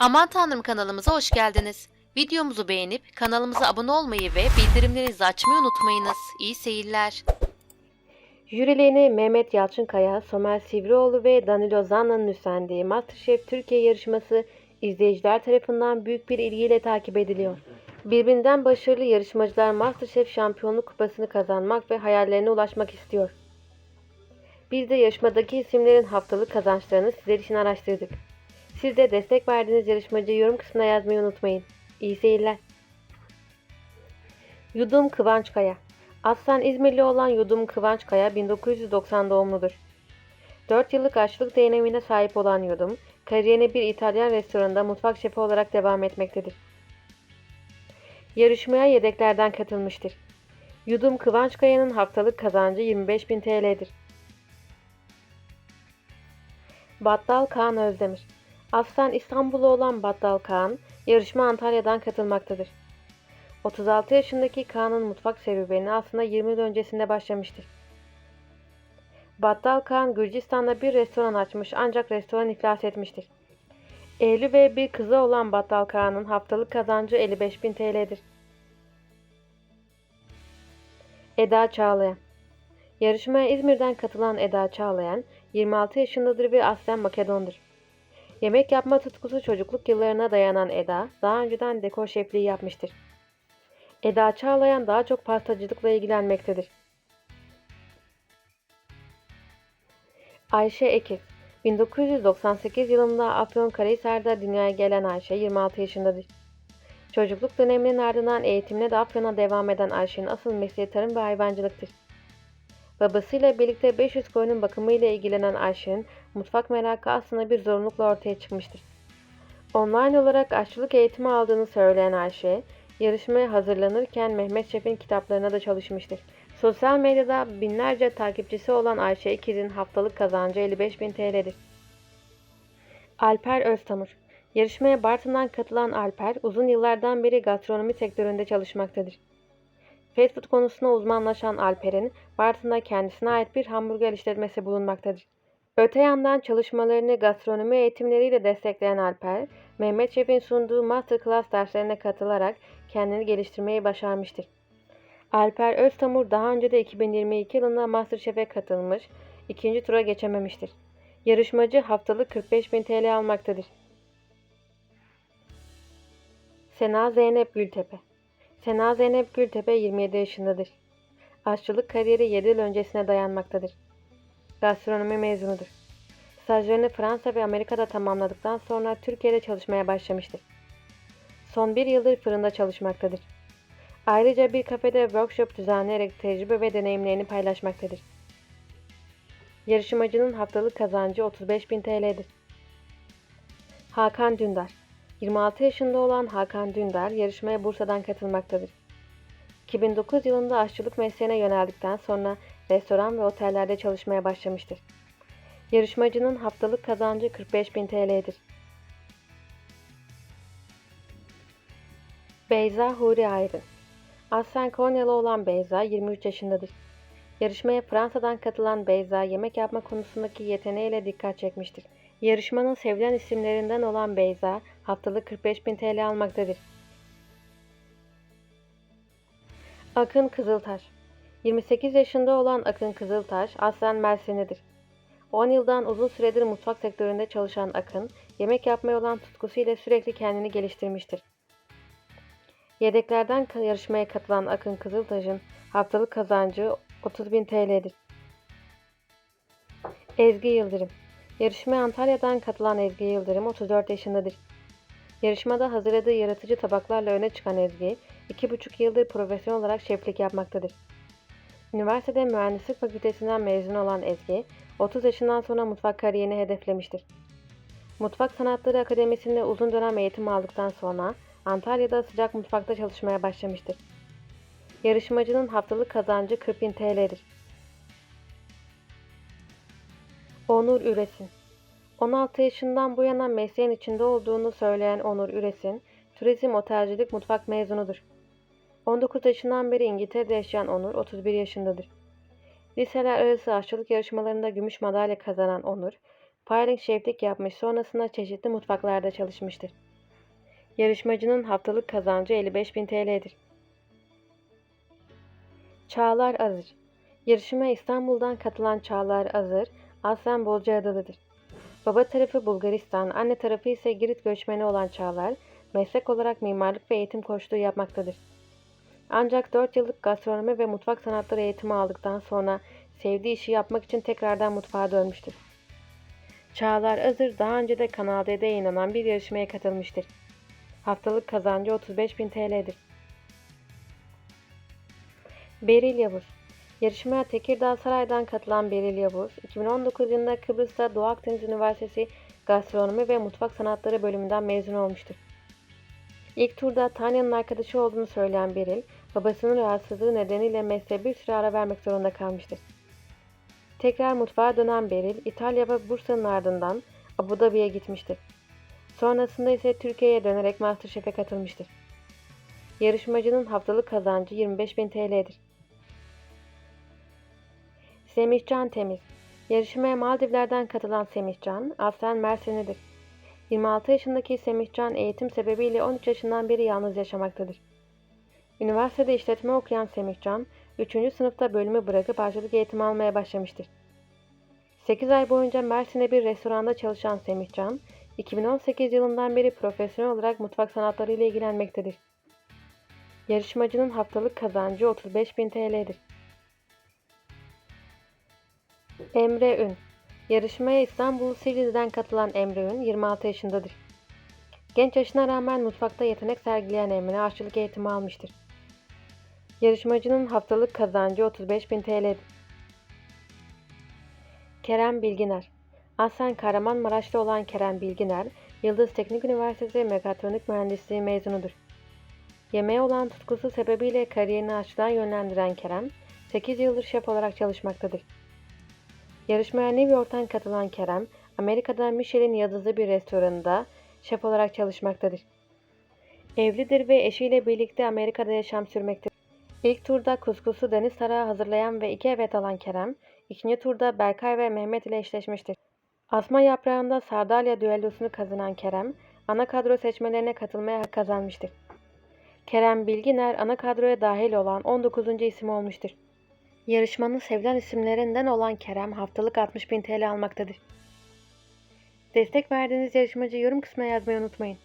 Aman Tanrım kanalımıza hoş geldiniz. Videomuzu beğenip kanalımıza abone olmayı ve bildirimlerinizi açmayı unutmayınız. İyi seyirler. Jürilerini Mehmet Yalçınkaya, Somer Sivrioğlu ve Danilo Zanna'nın üstlendiği MasterChef Türkiye yarışması izleyiciler tarafından büyük bir ilgiyle takip ediliyor. Birbirinden başarılı yarışmacılar MasterChef şampiyonluk kupasını kazanmak ve hayallerine ulaşmak istiyor. Biz de yarışmadaki isimlerin haftalık kazançlarını sizler için araştırdık. Siz de destek verdiğiniz yarışmacıyı yorum kısmına yazmayı unutmayın. İyi seyirler. Yudum Kıvançkaya Aslen İzmirli olan Yudum Kıvançkaya 1990 doğumludur. 4 yıllık aşçılık deneyimine sahip olan Yudum, kariyerine bir İtalyan restoranında mutfak şefi olarak devam etmektedir. Yarışmaya yedeklerden katılmıştır. Yudum Kıvançkaya'nın haftalık kazancı 25.000 TL'dir. Battal Kaan Özdemir Aslen İstanbullu olan Battal Kaan, yarışma Antalya'dan katılmaktadır. 36 yaşındaki Kaan'ın mutfak serüveni aslında 20 yıl öncesinde başlamıştır. Battal Kaan Gürcistan'da bir restoran açmış ancak restoran iflas etmiştir. Evli ve bir kızı olan Battal Kaan'ın haftalık kazancı 55.000 TL'dir. Eda Çağlayan Yarışmaya İzmir'den katılan Eda Çağlayan 26 yaşındadır ve aslen Makedondur. Yemek yapma tutkusu çocukluk yıllarına dayanan Eda, daha önceden dekor şefliği yapmıştır. Eda Çağlayan daha çok pastacılıkla ilgilenmektedir. Ayşe Ekiz 1998 yılında Afyonkarahisar'da dünyaya gelen Ayşe 26 yaşındadır. Çocukluk döneminin ardından eğitimine de Afyon'a devam eden Ayşe'nin asıl mesleği tarım ve hayvancılıktır. Babasıyla birlikte 500 koyunun bakımıyla ilgilenen Ayşe'nin mutfak merakı aslında bir zorunlulukla ortaya çıkmıştır. Online olarak aşçılık eğitimi aldığını söyleyen Ayşe, yarışmaya hazırlanırken Mehmet Şef'in kitaplarına da çalışmıştır. Sosyal medyada binlerce takipçisi olan Ayşe İkiz'in haftalık kazancı 55.000 TL'dir. Alper Öztamur Yarışmaya Bartın'dan katılan Alper, uzun yıllardan beri gastronomi sektöründe çalışmaktadır. Fast food konusunda uzmanlaşan Alper'in, Bartın'da kendisine ait bir hamburger işletmesi bulunmaktadır. Öte yandan çalışmalarını gastronomi eğitimleriyle destekleyen Alper, Mehmet Şef'in sunduğu masterclass derslerine katılarak kendini geliştirmeyi başarmıştır. Alper Öztamur daha önce de 2022 yılında Masterchef'e katılmış, ikinci tura geçememiştir. Yarışmacı haftalık 45.000 TL almaktadır. Sena Zeynep Gültepe Sena Zeynep Gültepe 27 yaşındadır. Aşçılık kariyeri 7 yıl öncesine dayanmaktadır. Gastronomi mezunudur. Stajlarını Fransa ve Amerika'da tamamladıktan sonra Türkiye'de çalışmaya başlamıştır. Son bir yıldır fırında çalışmaktadır. Ayrıca bir kafede workshop düzenleyerek tecrübe ve deneyimlerini paylaşmaktadır. Yarışmacının haftalık kazancı 35.000 TL'dir. Hakan Dündar 26 yaşında olan Hakan Dündar yarışmaya Bursa'dan katılmaktadır. 2009 yılında aşçılık mesleğine yöneldikten sonra restoran ve otellerde çalışmaya başlamıştır. Yarışmacının haftalık kazancı 45.000 TL'dir. Beyza Huri Aydın Aslen Konyalı olan Beyza 23 yaşındadır. Yarışmaya Fransa'dan katılan Beyza yemek yapma konusundaki yeteneğiyle dikkat çekmiştir. Yarışmanın sevilen isimlerinden olan Beyza haftalık 45.000 TL almaktadır. Akın Kızıltaş 28 yaşında olan Akın Kızıltaş aslen Mersinlidir. 10 yıldan uzun süredir mutfak sektöründe çalışan Akın, yemek yapmaya olan tutkusuyla sürekli kendini geliştirmiştir. Yedeklerden yarışmaya katılan Akın Kızıltaş'ın haftalık kazancı 30.000 TL'dir. Ezgi Yıldırım Yarışmaya Antalya'dan katılan Ezgi Yıldırım 34 yaşındadır. Yarışmada hazırladığı yaratıcı tabaklarla öne çıkan Ezgi, 2,5 yıldır profesyonel olarak şeflik yapmaktadır. Üniversitede Mühendislik Fakültesinden mezun olan Ezgi, 30 yaşından sonra mutfak kariyerini hedeflemiştir. Mutfak Sanatları Akademisi'nde uzun dönem eğitim aldıktan sonra Antalya'da sıcak mutfakta çalışmaya başlamıştır. Yarışmacının haftalık kazancı 40.000 TL'dir. Onur Üresin 16 yaşından bu yana mesleğin içinde olduğunu söyleyen Onur Üresin, turizm otelcilik mutfak mezunudur. 19 yaşından beri İngiltere'de yaşayan Onur 31 yaşındadır. Liseler arası aşçılık yarışmalarında gümüş madalya kazanan Onur, firing şeflik yapmış sonrasında çeşitli mutfaklarda çalışmıştır. Yarışmacının haftalık kazancı 55.000 TL'dir. Çağlar Azır Yarışmaya İstanbul'dan katılan Çağlar Azır, aslen Bozcaadalıdır. Baba tarafı Bulgaristan, anne tarafı ise Girit göçmeni olan Çağlar, meslek olarak mimarlık ve eğitim koçluğu yapmaktadır. Ancak 4 yıllık gastronomi ve mutfak sanatları eğitimi aldıktan sonra sevdiği işi yapmak için tekrardan mutfağa dönmüştür. Çağlar Azır daha önce de Kanal D'de yayınlanan bir yarışmaya katılmıştır. Haftalık kazancı 35.000 TL'dir. Beril Yavuz Yarışmaya Tekirdağ Saray'dan katılan Beril Yavuz, 2019 yılında Kıbrıs'ta Doğu Akdeniz Üniversitesi Gastronomi ve Mutfak Sanatları bölümünden mezun olmuştur. İlk turda Tanya'nın arkadaşı olduğunu söyleyen Beril, babasının rahatsızlığı nedeniyle mesleğe bir süre ara vermek zorunda kalmıştır. Tekrar mutfağa dönen Beril, İtalya ve Bursa'nın ardından Abu Dhabi'ye gitmiştir. Sonrasında ise Türkiye'ye dönerek Masterchef'e katılmıştır. Yarışmacının haftalık kazancı 25.000 TL'dir. Semihcan Temiz Yarışmaya Maldivler'den katılan Semihcan, aslen Mersinlidir. 26 yaşındaki Semihcan eğitim sebebiyle 13 yaşından beri yalnız yaşamaktadır. Üniversitede işletme okuyan Semihcan, 3. sınıfta bölümü bırakıp aşçılık eğitimi almaya başlamıştır. 8 ay boyunca Mersin'de bir restoranda çalışan Semihcan, 2018 yılından beri profesyonel olarak mutfak sanatları ile ilgilenmektedir. Yarışmacının haftalık kazancı 35.000 TL'dir. Emre Ün Yarışmaya İstanbul Silivri'den katılan Emre Ün 26 yaşındadır. Genç yaşına rağmen mutfakta yetenek sergileyen Emre aşçılık eğitimi almıştır. Yarışmacının haftalık kazancı 35.000 TL'dir. Kerem Bilginer Aslen Kahramanmaraş'ta olan Kerem Bilginer, Yıldız Teknik Üniversitesi Mekatronik Mühendisliği mezunudur. Yemeğe olan tutkusu sebebiyle kariyerini aşçılığa yönlendiren Kerem, 8 yıldır şef olarak çalışmaktadır. Yarışmaya New York'tan katılan Kerem, Amerika'da Michelin yıldızlı bir restoranında şef olarak çalışmaktadır. Evlidir ve eşiyle birlikte Amerika'da yaşam sürmektedir. İlk turda kuskusu deniz tarağı hazırlayan ve iki evet alan Kerem, ikinci turda Berkay ve Mehmet ile eşleşmiştir. Asma yaprağında Sardalya düellosunu kazanan Kerem, ana kadro seçmelerine katılmaya hak kazanmıştır. Kerem Bilginer ana kadroya dahil olan 19. isim olmuştur. Yarışmanın sevilen isimlerinden olan Kerem haftalık 60.000 TL almaktadır. Destek verdiğiniz yarışmacı yorum kısmına yazmayı unutmayın.